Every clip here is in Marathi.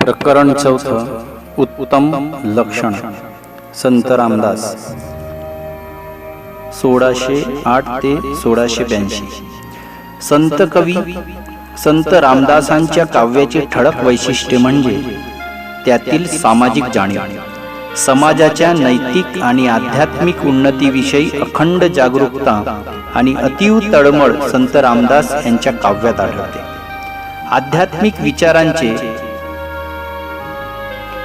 प्रकरण चौथं उत्तम लक्षण संत रामदास. सोळाशे आठ ते सोळाशे ब्याऐंशी. संत कवी संत रामदासांच्या काव्याचे ठळक वैशिष्ट्य म्हणजे त्यातील सामाजिक जाणीव. समाजाच्या नैतिक आणि आध्यात्मिक उन्नतीविषयी अखंड जागरूकता आणि अतीव तळमळ संत रामदास यांच्या काव्यात आढळते आध्यात्मिक विचारांचे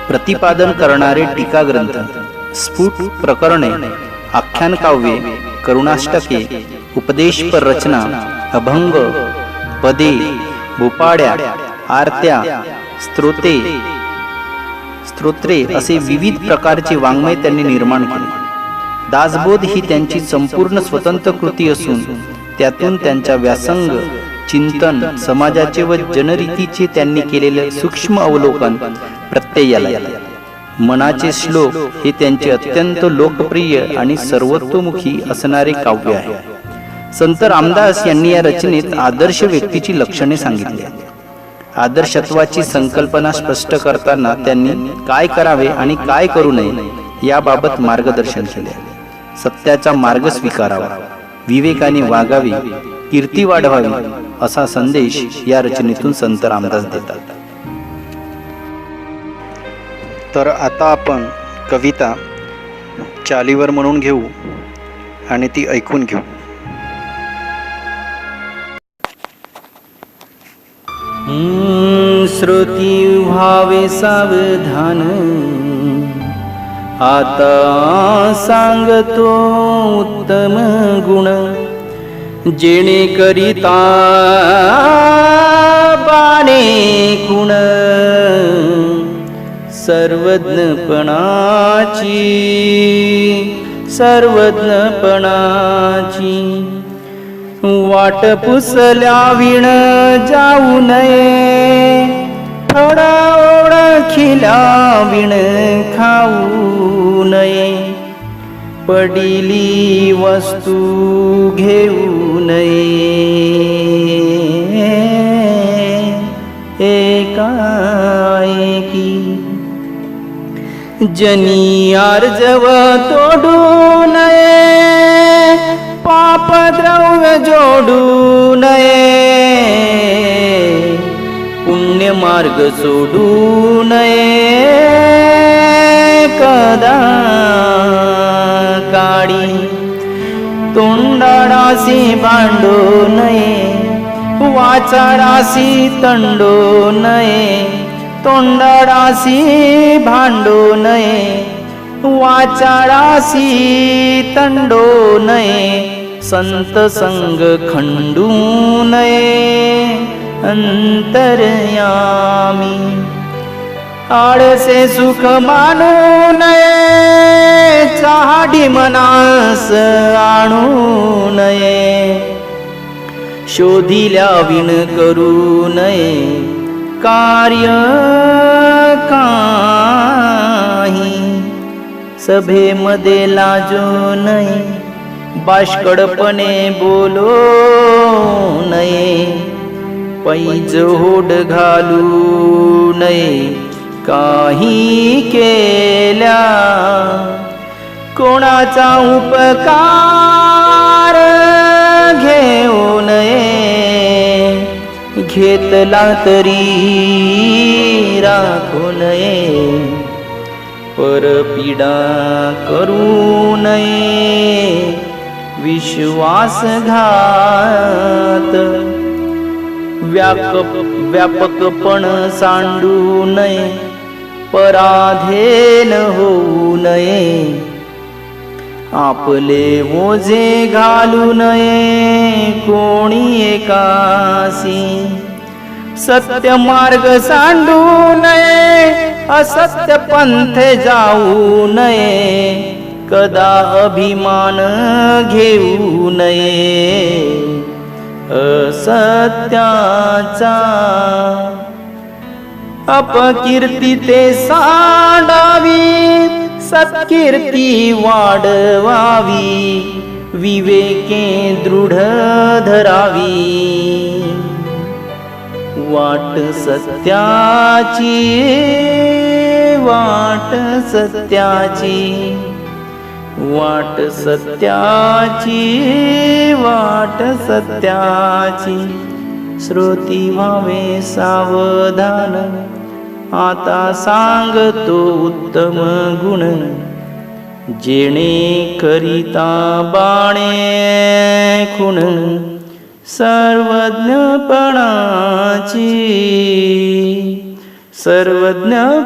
प्रतिपादन करणारे टीका ग्रंथ स्फुट प्रकरणे आख्यान काव्ये करुणाष्टके उपदेशपर रचना अभंग पदे भूपाड्या आरत्या स्त्रोते स्तोत्रे असे विविध प्रकारचे वाङ्मय त्यांनी निर्माण केले. दासबोध ही त्यांची संपूर्ण स्वतंत्र कृती असून त्यातून त्यांच्या व्यासंग चिंतन समाजाचे व जनरीतीचे त्यांनी केलेले सूक्ष्म अवलोकन प्रत्ययाला मनाचे श्लोक हे त्यांचे अत्यंत लोकप्रिय आणि सर्वतोमुखी असणारे काव्य आहे. संत रामदास यांनी या रचनेत आदर्श व्यक्तीची लक्षणे सांगितली. आहेत आदर्शत्वाची संकल्पना स्पष्ट करताना त्यांनी काय करावे आणि काय करू नये याबाबत मार्गदर्शन केले. सत्याचा मार्ग स्वीकारावा. विवेकाने वागावे. कीर्ती वाढवावी. असा संदेश या रचनेतून संत रामदास देतात. तर आता आपण कविता चालीवर म्हणून घेऊ आणि ती ऐकून घेऊ. श्रुती व्हावे सावधान। आता सांगतो उत्तम गुण जेणे करिता बाने गुण सर्वज्ञपणाची सर्वज्ञपणाची वाट पुसल्या विण जाऊ नये. थोडा ओळखिला विण खाऊ नये. पडिली वस्तू घेऊ नये. एकाएकी जनी आर्जव तोडू नये. पाप द्रव्य जोडू नये. पुण्य मार्ग सोडू नये. कदा काळी तोंडाडासी भांडू नये. वाचाडासी तंडू नये. तोंडाडासी भांडू नये. वाचाडासी तंडो नये. संत संग खंडू नये अंतरयामी आळसे सुख मानू नये चहाडी मनास आणू नये शोधिल्या विण करू नये कार्य काही। सभेमध्ये लाजू नये। बाष्कडपणे बोलो नये पैज होड घालू नये काही केल्या कोणाचा उपकार घेऊ नये. घेतला तरी राखू नये परपीडा करू नये. विश्वासघात. व्याप व्यापकपण सांडू नये पराधेन होऊ नये. आपले ओझे घालू नये कोणी एकासी. सत्य मार्ग सांडू नये असत्य पंथे जाऊ नये. कदा अभिमान घेऊ नये? असत्याचा अपकीर्ती ते साडावी सत्कीर्ती वाढवावी विवेके दृढ धरावी. वाट सत्याची वाट सत्याची. वाट सत्याची वाट सत्याची. श्रोती व्हावे सावधान. आता सांगतो उत्तम गुण. जेणे करिता बाणे खुण. सर्वज्ञपणाची सर्वज्ञपणाची.